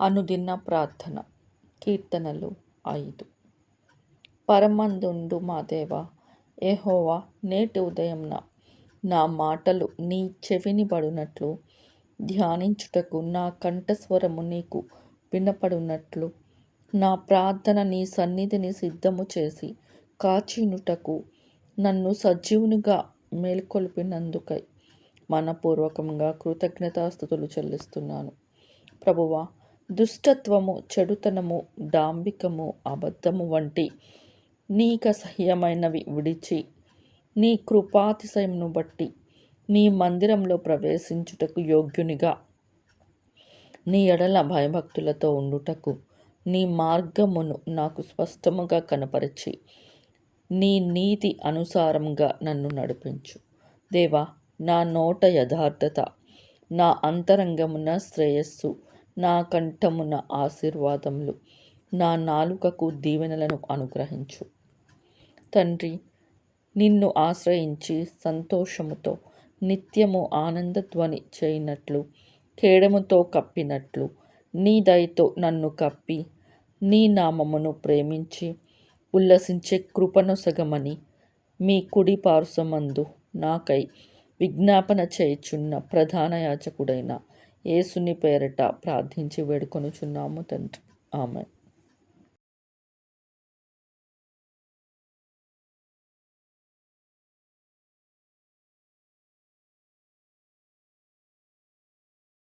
అనుదిన ప్రార్థన. కీర్తనలు ఐదు. పరమందుండు మా దేవ నేటి ఉదయంన నా మాటలు నీ చెవిని పడునట్లు ధ్యానించుటకు నా కంఠస్వరము నీకు వినపడునట్లు నా ప్రార్థన నీ సన్నిధిని సిద్ధము చేసి కాచినుటకు నన్ను సజీవునిగా మేల్కొల్పినందుకై మనపూర్వకంగా కృతజ్ఞతాస్థుతులు చెల్లిస్తున్నాను. ప్రభువా దుష్టత్వము చెడుతనము డాంబికము అబద్ధము వంటి నీకసహ్యమైనవి విడిచి నీ కృపాతిశయమును బట్టి నీ మందిరంలో ప్రవేశించుటకు యోగ్యునిగా. నీ ఎడల భయభక్తులతో ఉండుటకు నీ మార్గమును నాకు స్పష్టముగా కనపరిచి నీ నీతి అనుసారంగా నన్ను నడిపించు. దేవా నా నోట యథార్థత నా అంతరంగమున శ్రేయస్సు నా కంఠమున ఆశీర్వాదములు. నా నాలుకకు దీవెనలను అనుగ్రహించు. తండ్రి నిన్ను ఆశ్రయించి సంతోషముతో నిత్యము ఆనందధ్వని చేయనట్లు కేడముతో కప్పినట్లు నీ దయతో నన్ను కప్పి నీ నామమును ప్రేమించి ఉల్లసించే కృపనొసగమని మీ కుడి పార్శ్వమందు నాకై విజ్ఞాపన చేయుచున్న ప్రధాన యాచకుడైన ఏసుని పేరిట ప్రార్థించి వేడుకొనుచున్నాము తండ్రి. ఆమె